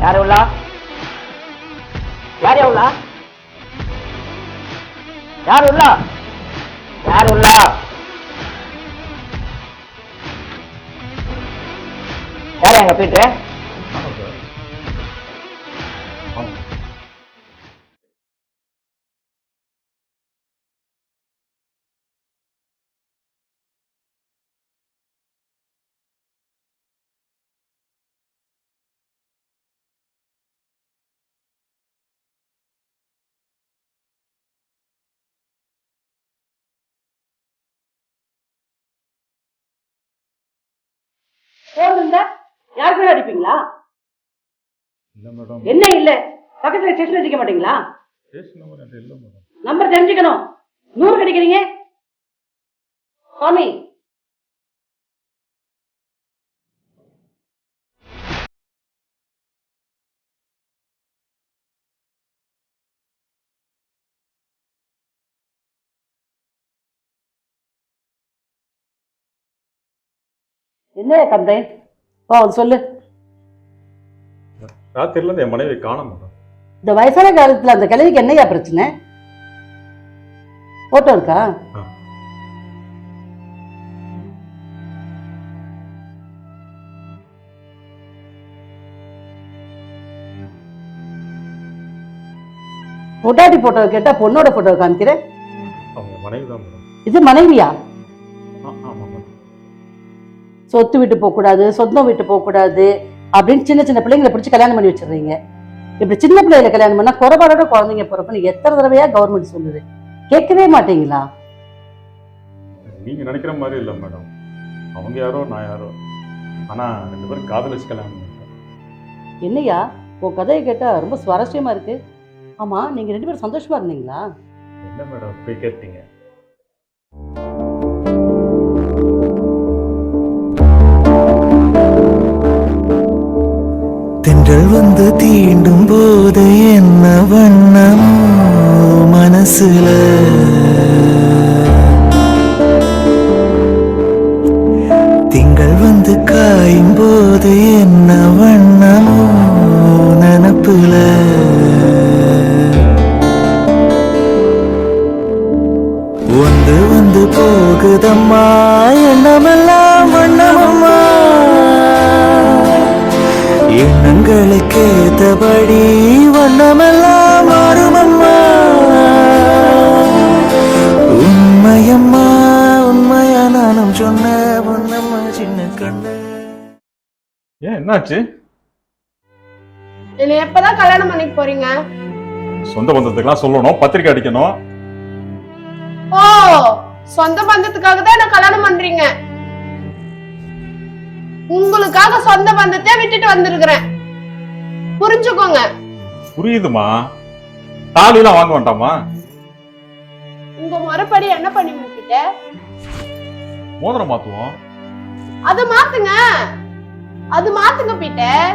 யார் எவ்வளா யார் எவ்வளா யார் உள்ளா? யார் உள்ளா? யார் எங்க யார் பேர் அடிப்பீங்களா? இல்லை மேடம் என்ன இல்ல? பக்கத்துல ஸ்டேஷன் அடிக்க மாட்டீங்களா? ஸ்டேஷன் நம்பர் என்கிட்ட இல்லை மேடம் நம்பர் தெரிஞ்சுக்கணும். நூறு கிடைக்கிறீங்க. சுவாமி என்ன கம்ப்ளைண்ட் ஓ சொல்லு. ராத்திரிலேருந்து என் மனைவி காணோம் இந்த வயசான காலத்துல அந்த கிழவிக்கு என்னையா பிரச்சனை? போட்டோ இருக்கா. பொட்டாட்டி போட்டோ கேட்டா பொண்ணோட போட்டோ காமிக்கிறேன். இது மனைவியா? சொத்து விட்டு போகக்கூடாது சொந்தம் விட்டு போகக்கூடாது அப்படின்னு சின்ன சின்ன பிள்ளைங்களை பிடிச்சி கல்யாணம் பண்ணி வச்சிடுறீங்க. இப்படி சின்ன பிள்ளைகளை கல்யாணம் பண்ணா குறைபாடோட குழந்தைங்க பிறப்புன்னு எத்தனை தடவையா கவர்மெண்ட் சொல்லுது? கேட்கவே மாட்டீங்களா? நீங்கள் நினைக்கிற மாதிரி இல்லை மேடம் அவங்க யாரோ நான் யாரோ. ஆனால் ரெண்டு பேரும் காதலிச்சு கல்யாணம் என்னய்யா உன் கதையை கேட்டா ரொம்ப சுவாரஸ்யமா இருக்கு. ஆமா நீங்க ரெண்டு பேரும் சந்தோஷமா இருந்தீங்களா? என்ன மேடம் போய் கேட்டீங்க? தென்றல் வந்து தீண்டும் போது என்ன வண்ணம் மனசுல? திங்கள் வந்து காயும் போது என்ன வண்ணமோ நினப்புல? வந்து வந்து போகுதம்மா எண்ணமெல்லாம் வண்ணம்? எண்ணங்களுக்கு ஏத்தபடி வண்ணமெல்லாம் மாறுமம்மா. உண்மையம்மா உண்மையா நானும் சொன்ன பொன்னம்மா சின்ன கண்ணு. ஏன் என்னாச்சு? என்னை எப்பதான் கல்யாணம் பண்ணிக்க போறீங்க? சொந்த பந்தத்துக்கெல்லாம் சொல்லணும் பத்திரிக்கை அடிக்கணும். ஓ சொந்த பந்தத்துக்காக தான் என்ன கல்யாணம் பண்றீங்க? உங்களுக்காக சொந்த பந்தத்தை விட்டுட்டு வந்திருக்கிறேன். புரிஞ்சுக்கோங்க. புரியுதுமா? தாலிலாம் வாங்க வேண்டாமா? உங்க முறைப்படி என்ன பண்ணி முடிக்கிட்ட மோதிரம் மாத்துவோம். அது மாத்துங்க. அது மாத்துங்க பீட்டர்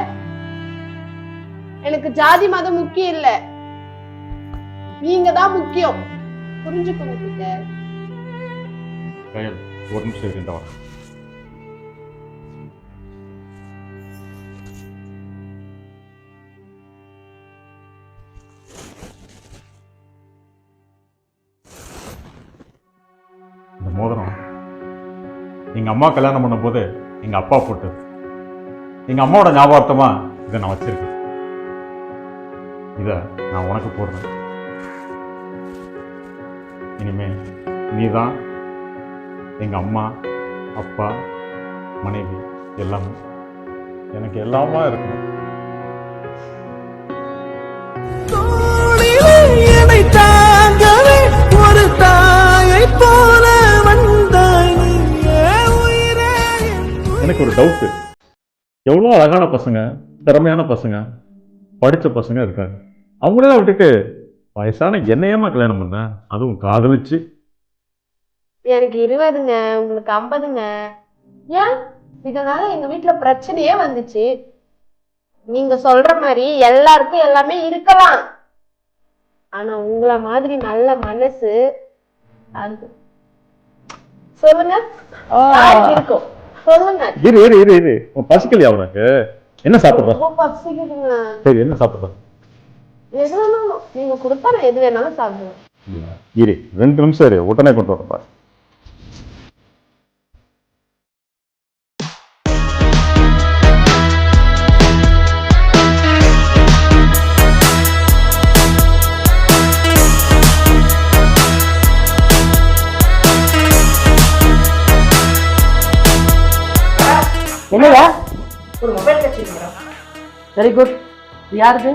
எனக்கு ஜாதி மதம் முக்கியம் இல்ல. நீங்க தான் முக்கியம். புரிஞ்சுக்கோங்க பீட்டர் ஒரு நிமிஷம் இருந்த அம்மா கல்யாணம் பண்ணும்போது எங்கள் அப்பா போட்டது எங்கள் அம்மாவோட ஞாபகார்த்தமாக இதை நான் வச்சுருக்கேன். இதை நான் உனக்கு போடுறேன். இனிமே நீ தான் எங்கள் அம்மா அப்பா மனைவி எல்லாமே எனக்கு எல்லாமா இருக்கணும். ஒரு தாயை போ எனக்கு ஒரு டவுட்டு எவ்வளோ அழகான பசங்க திறமையான பசங்க படித்த பசங்க இருக்காங்க. அவங்களெல்லாம் விட்டுட்டு வயசான என்னையமா கல்யாணம் பண்ணேன் அதுவும் காதலிச்சு. எனக்கு இருபதுங்க உங்களுக்கு ஐம்பதுங்க. ஏன்? இதனால எங்க வீட்ல பிரச்சனையே வந்துச்சு. நீங்க சொல்ற மாதிரி எல்லாருக்கும் எல்லாமே இருக்கலாம். ஆனா உங்களை மாதிரி நல்ல மனசு அது சொல்லுங்க. இருக்கும் சொல்லுங்க. இரு இரு இரு இரு. உன் பசிக்கலையா உனக்கு? என்ன சாப்பிட்ற? சரி என்ன சாப்பிட்ற? எது வேணாலும் நீங்க கொடுத்தா நான் எது வேணாலும் சாப்பிடுவேன் இரு. ரெண்டு நிமிஷம் இரு. உடனே கொண்டு வரப்பா. வெரி குட் யாருது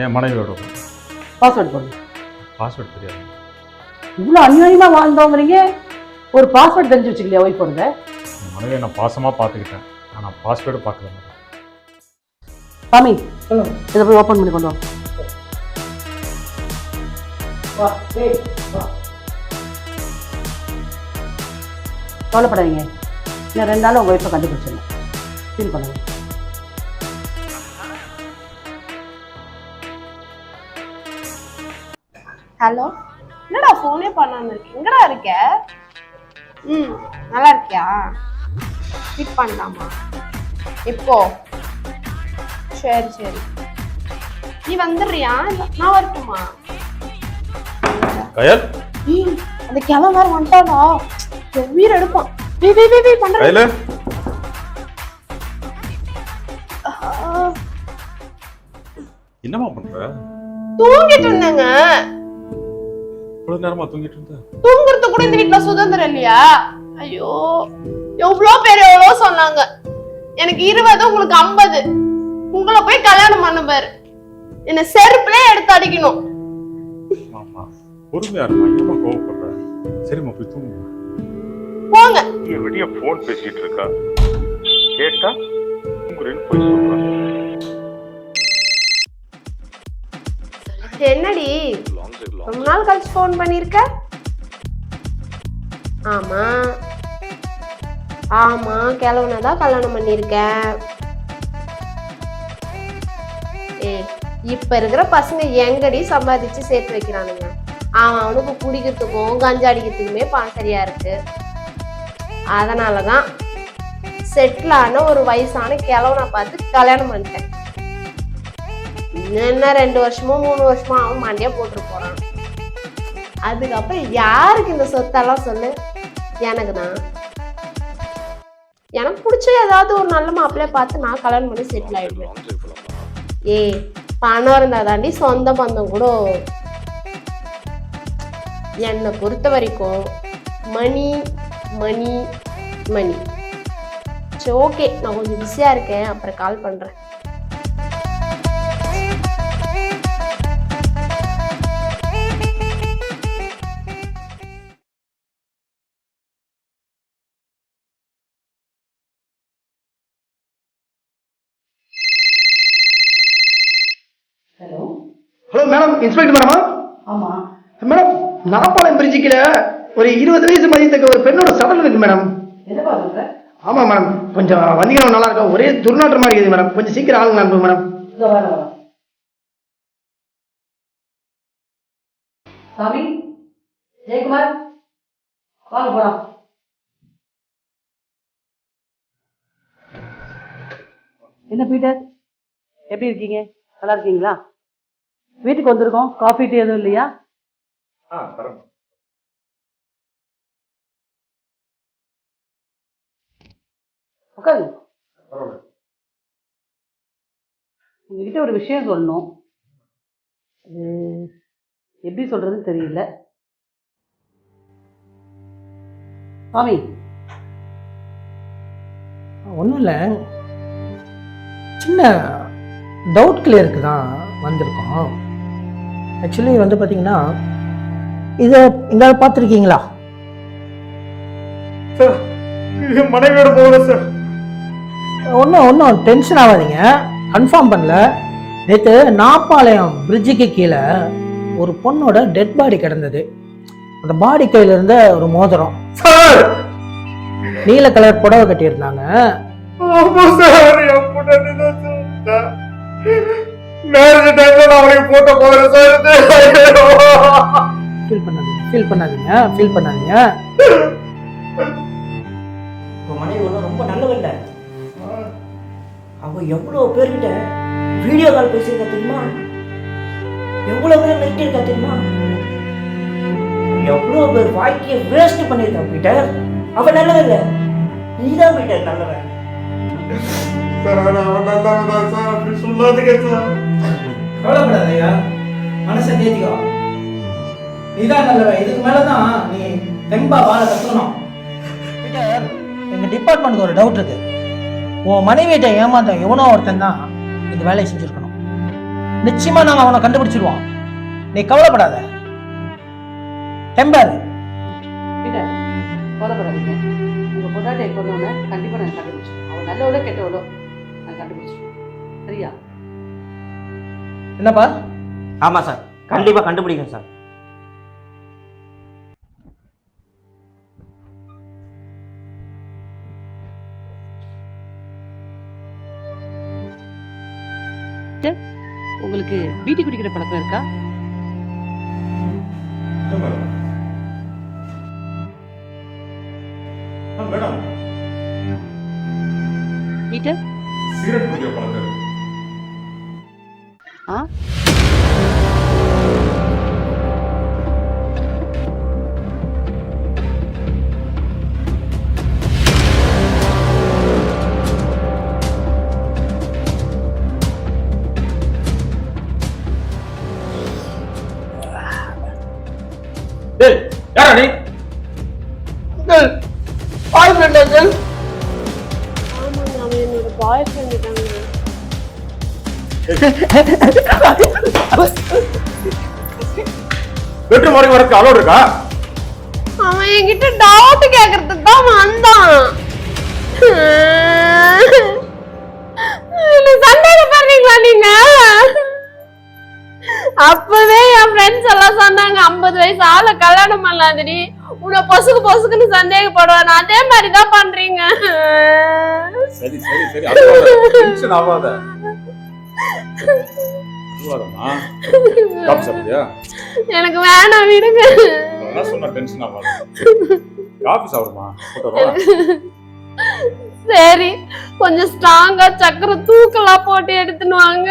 என் மனைவியோட. பாஸ்வேர்ட் போடுங்க பாஸ்வேர்ட் தெரியாது. இவ்வளோ அநியாயமா வாழ்ந்தவங்கிறீங்க. ஒரு பாஸ்வேர்ட் தெரிஞ்சு வச்சுக்கலையா ஒய்ஃபோட என் மனைவியை நான் பாசமாக பார்த்துக்கிட்டேன். ஆனால் பாஸ்வேர்டு பார்க்கல. சாமி இதை போய் ஓப்பன் பண்ணி கொண்டு வா. கவலைப்படாதீங்க. இன்னும் ரெண்டு நாள் உங்கள் ஒய்ஃபை கண்டுபிடிச்சிடலாம் ஃபீல் பண்ணுங்க. ஹலோ. என்னடா ஃபோனே பண்ணாம இருக்கு? எங்கடா இருக்க? ம் நல்லா இருக்கியா? ஃபிட் பண்ணலாமா? இப்போ சரி சரி. நீ வந்துடுறியா? நான் வரட்டுமா? கயல்? ம் அந்த கிழமை வேற வந்துட்டாடா என் உயிர் எடுப்பான். வே வே வே வே பண்றேன் கயல்? என்னம்மா பண்ற? தூங்கிட்டு இருந்தேங்க. இவ்வளவு நேரமா தூங்கிட்டு இருந்த? தூங்குறது கூட இந்த வீட்ல சுதந்திரம் இல்லையா? ஐயோ எவ்வளோ பேர் எவ்வளோ சொன்னாங்க. எனக்கு இருபது உங்களுக்கு ஐம்பது. உங்களை போய் கல்யாணம் பண்ண பாரு. என்ன செருப்புலே எடுத்து அடிக்கணும். ஆமா. பொறுமையா இருமா ஏமா கோவப்படுற? சரிம்மா போய் தூங்கு போங்க. வெளிய போன் பேசிட்டு இருக்கா? கேட்டா தூங்குறேன்னு போய் சொல்றேன் என்னடி? ரொம்ப நாள் கழிச்சு ஃபோன் பண்ணிருக்க ஆமா. ஆமா கிழவனை தான் கல்யாணம் பண்ணியிருக்கேன் ஏ இப்ப இருக்கிற பசங்க எங்கடி சம்பாதிச்சு சேர்த்து வைக்கிறானுங்க? அவன் அவனுக்கு குடிக்கிறதுக்கும் கஞ்சா அடிக்கிறதுக்குமே பணம் சரியா இருக்கு. அதனாலதான் செட்டில் ஆன ஒரு வயசான கிழவனை பார்த்து கல்யாணம் பண்ணிட்டேன். இன்னும் என்ன ரெண்டு வருஷமோ மூணு வருஷமோ அவன் மாண்டியா போட்டிருப்பான் அதுக்கப்புறம் யாருக்கு இந்த சொத்தெல்லாம் சொல்லு? எனக்கு தான் எனக்கு பிடிச்ச ஏதாவது ஒரு நல்ல மாப்பிள்ளைய பார்த்து நான் கல்யாணம் பண்ணி செட்டில் ஆயிடுவேன். ஏய் பணம் இருந்தா தாண்டி சொந்த பந்தம் கூட என்னை பொறுத்த வரைக்கும் மணி மணி மணி. சரி ஓகே நான் கொஞ்சம் பிஸியாக இருக்கேன். அப்புறம் கால் பண்ணுறேன் இன்ஸ்பெக்டர் மேடமா ஆமா. மேடம் நாப்பாளையம் பிரிஞ்சிக்கல ஒரு இருபது வயசு மதியத்தக்க ஒரு பெண்ணோட சடல் இருக்கு மேடம் ஆமாம் மேடம் கொஞ்சம் வந்தீங்கன்னா நல்லா இருக்கும். ஒரே துர்நாற்றமா இருக்குது மேடம் கொஞ்சம் சீக்கிரம் ஆளுங்க அனுப்புங்க மேடம். சாமி ஜெயக்குமார் வாங்க போலாம். என்ன பீட்டர்? எப்படி இருக்கீங்க? நல்லா இருக்கீங்களா? வீட்டுக்கு வந்திருக்கோம். காஃபி டீ எதுவும் இல்லையா? ஆ தரேன் உங்ககிட்ட ஒரு விஷயம் சொல்லணும். அது எப்படி சொல்றதுன்னு தெரியல. சாமி ஒன்றும் இல்லை. சின்ன டவுட் கிளியருக்கு தான் வந்திருக்கோம். ஆக்சுவலி வந்து பார்த்தீங்கன்னா இதை எங்கேயாவது பார்த்துருக்கீங்களா? சார் மனைவியோட போகல சார் ஒன்றும் ஒன்றும் டென்ஷன் ஆகாதீங்க. கன்ஃபார்ம் பண்ணல. நேற்று நாப்பாளையம் பிரிட்ஜுக்கு கீழே ஒரு பொண்ணோட டெட் பாடி கிடந்தது. அந்த பாடி கையில் இருந்த ஒரு மோதிரம். நீல கலர் புடவை கட்டியிருந்தாங்க. மேரேஜ் டைம்ல நான் அவனுக்கு போட்டோ போகிறேன் சார் ஃபீல் பண்ணாதீங்க ஃபீல் பண்ணாதீங்க ஃபீல் பண்ணாதீங்க. உங்க மனைவி ஒன்றும் ரொம்ப நல்லவல்ல அவ எவ்வளோ பேர்கிட்ட வீடியோ கால் பேசியிருக்கா தெரியுமா? எவ்வளோ பேர் நைட் இருக்கா தெரியுமா? எவ்வளோ பேர் வாழ்க்கையை வேஸ்ட் பண்ணியிருக்கா பீட்டர் அவ நல்லவல்ல நீதான் பீட்டர் நல்லவன். சார் அவன் நல்லவன் தான் சார் அப்படி சொல்லாதீங்க சார் கவலைப்படாதயா மனசை தேத்திக்கோ. நீதான் நல்லவ. இதுக்கு மேலதான் நீ தெம்பா வாழ கத்துக்கணும். பீட்டர் எங்க டிபார்ட்மெண்ட்க்கு ஒரு டவுட் இருக்கு. உன் மனைவியிட்ட ஏமாந்த எவனோ ஒருத்தன் தான் இந்த வேலையை செஞ்சிருக்கணும். நிச்சயமா நாங்க அவனை கண்டுபிடிச்சிருவோம். நீ கவலைப்படாத. தெம்பாரு. பீட்டர் கவலைப்படாதீங்க. உங்க பொண்டாட்டியை கொண்டோன்னே கண்டிப்பா நான் கண்டுபிடிச்சிருக்கோம் அவன் நல்லவளோ கெட்டவளோ நான் கண்டுபிடிச்சிருக்கோம் சரியா? என்னப்பா? ஆமாம் சார். கண்டிப்பாக கண்டுபிடிக்கும் சார். உங்களுக்கு பீட்டி குடிக்கிற பழக்கம் இருக்கா? மேடம்? பீட்டர் சிகரெட் குடிக்கிற பழக்கம் இருக்கு. ஆ பெட்ரூம் வரைக்கும் வரக்கு அலோட் இருக்கா? அவன் என்கிட்ட டவுட் கேக்குறதுக்கு தான் வந்தான் சந்தேகப்படுறீங்களா நீங்க? அப்பவே என் ஃப்ரெண்ட்ஸ் எல்லாம் சொன்னாங்க ஐம்பது வயசு ஆள கல்யாணம் பண்ணலாதடி உன்னை பொசுக்கு பொசுக்குன்னு சந்தேகப்படுவான் அதே மாதிரி தான் பண்றீங்க. சரி சரி சரி. எனக்கு வேணாம் விடுங்க. சொன்ன டென்ஷன் ஆகாத சாப்பிடுமா? சரி கொஞ்சம் ஸ்ட்ராங்கா சக்கரை தூக்கலா போட்டு எடுத்துன்னு வாங்க.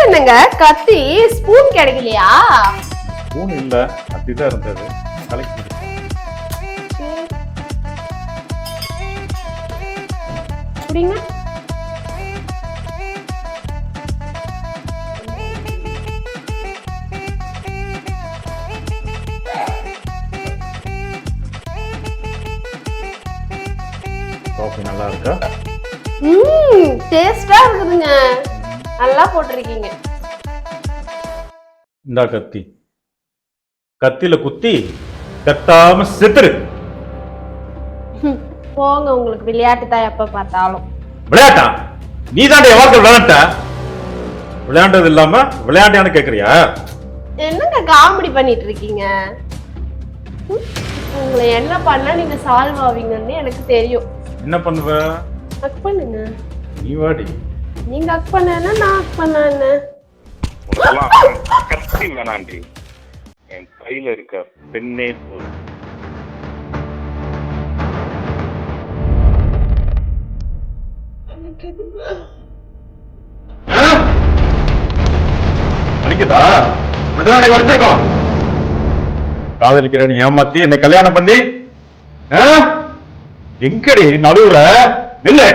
என்னங்க? கத்தி? ஸ்பூன் கிடைக்கலையா? ஸ்பூன் இல்ல அப்படிதான் இருந்தது. கலெக்ட் காஃபி நல்லா இருக்கா ம் டேஸ்டா இருக்குதுங்க. நல்லா போட்டிருக்கீங்க. இந்தா கத்தி. கத்தியில குத்தி கத்தாம செத்துரு. போங்க உங்களுக்கு விளையாட்டு தான் எப்ப பார்த்தாலும். விளையாட்டா? நீ தான் என் வாழ்க்கை விளையாட்ட? விளையாண்டது இல்லாம விளையாண்டியான்னு கேக்குறியா? என்னங்க காமெடி பண்ணிட்டு இருக்கீங்க? உங்களை என்ன பண்ணா நீங்க சால்வ் ஆவீங்கன்னு எனக்கு தெரியும். என்ன பண்ணுவ? அக் பண்ணுங்க. நீ வாடி. நீங்க அக் பண்ணா நான் அக் பண்ண என்ன அதெல்லாம் கத்தி வேணாண்டி என் கையில இருக்க பெண்ணே போதும். வலிக்குதா விடுதலை வடிச்சிருக்கோம் காதலிக்கிறேன் ஏமாத்தி என்னை கல்யாணம் பண்ணி. எங்கடி நடுவுல? நில்லு.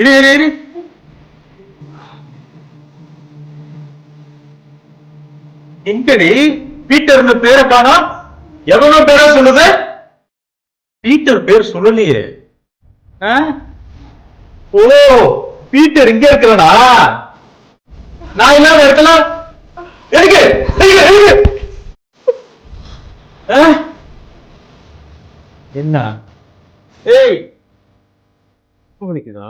இரு இரு இரு. எங்கடி? பீட்டர்னு பேரை காணா எவனோ பேரா சொல்லுது? பீட்டர் பேர் சொல்லலையே. ஓ பீட்டர் இங்க இருக்கிறனா? நான் இல்லாம இருக்கலாம் எதுக்கு? என்ன? ஏய் வலிக்குதா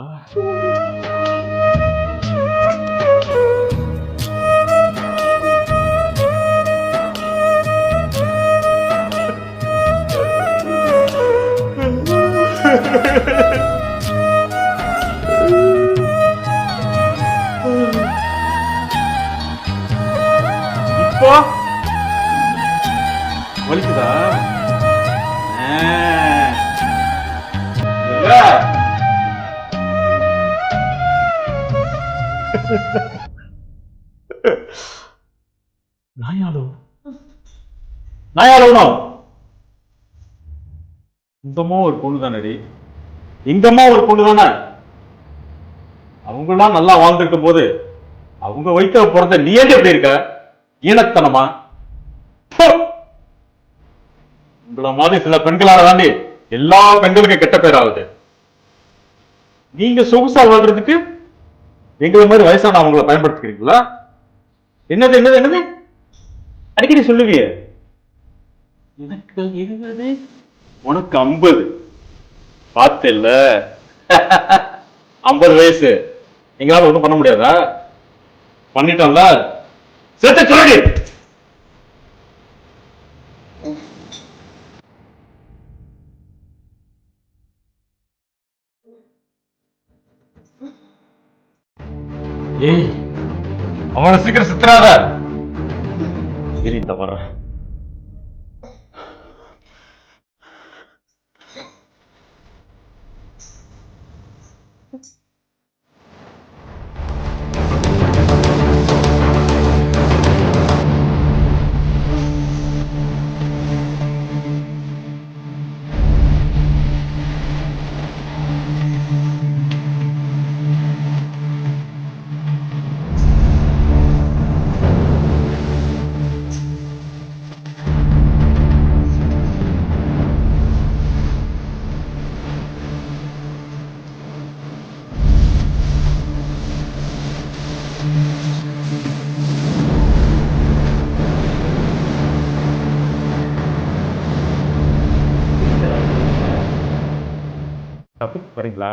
இப்போ வலிக்குதா ஆ. இல்ல. நாயாலோ நாயாலோ இந்தமா ஒரு பொண்ணு தானடி? இங்கம்மா ஒரு பொண்ணு தானே? அவங்களாம் நல்லா வாழ்ந்துருக்கும் போது அவங்க வயிற்ற பிறந்த நீ ஏன் எப்படி இருக்க? ஈனத்தனமா? ஹோ! மாதிரி சில பெண்களால தாண்டி எல்லா பெண்களுக்கும் கெட்ட பேர் ஆகுது. நீங்க சொகுசா வாழ்றதுக்கு எங்களை மாதிரி வயசான அவங்கள பயன்படுத்திக்கிறீங்களா? என்னது என்னது என்னது? அடிக்கடி சொல்லுவியே. எனக்கு இருபது உனக்கு ஐம்பது. பார்த்தில்ல ஐம்பது வயசு. எங்களால ஒன்றும் பண்ண முடியாதா? பண்ணிட்டோம்ல. சேர்த்து சொல்லி ஏய் அவனை சீக்கிரம் சித்திராத சரி இந்த வர்றேன். போறீங்களா?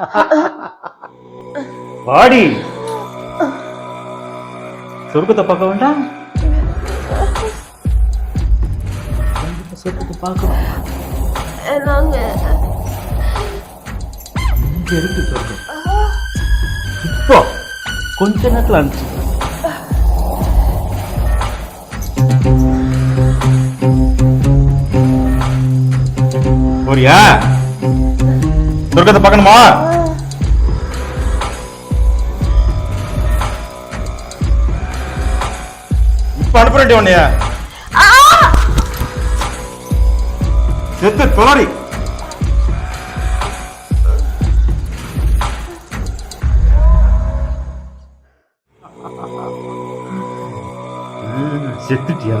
பாடி சொர்க்கத்தை பார்க்க வேண்டாம்? சொர்க்கத்தை பார்க்கணும். நாங்க இங்க இருக்கு சொர்க்கம். இப்போ கொஞ்ச நேரத்துல அனுப்பிச்சு போறியா சொர்க்கத்தை பார்க்கணுமா? இப்ப அனுப்புறேன் உன்னைய. செத்து தொலடி. செத்துட்டியா?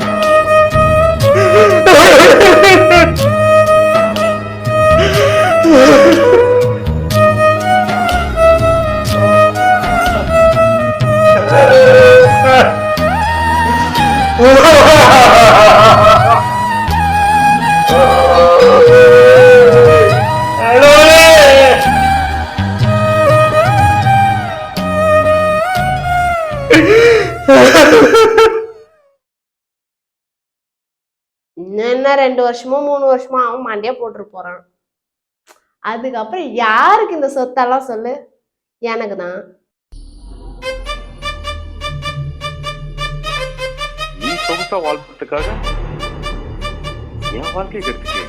வருஷமோ மூணு வருஷமோ அவன் மண்டையா போட்டுட்டு போறான். அதுக்கப்புறம் யாருக்கு இந்த சொத்தெல்லாம் சொல்லு? எனக்கு தான். நீ சொகுசா வாழ்றதுக்காக என் வாழ்க்கையை கெடுத்துக்கே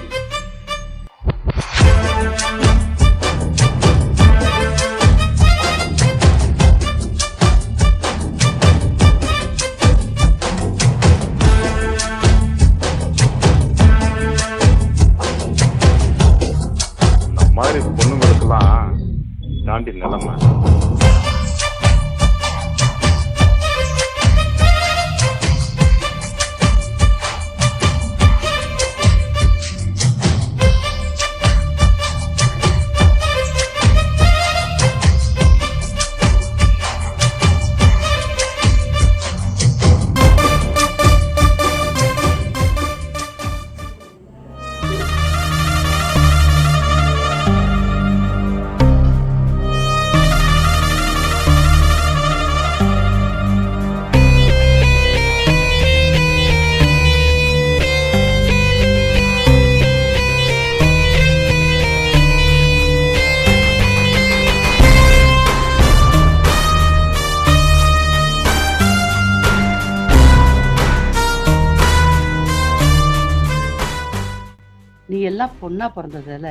பெண்ணா பிறந்ததால?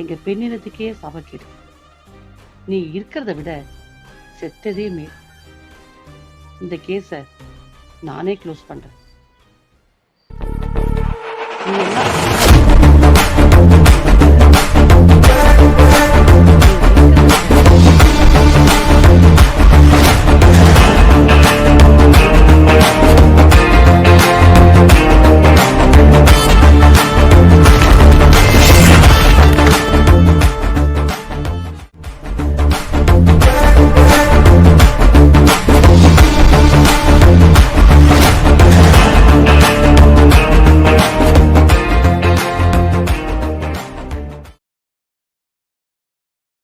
எங்க பெண்ணினத்துக்கே சபக்கிடு நீ இருக்கிறத விட செத்ததே மேல். இந்த கேஸ நானே க்ளோஸ் பண்றேன். நீ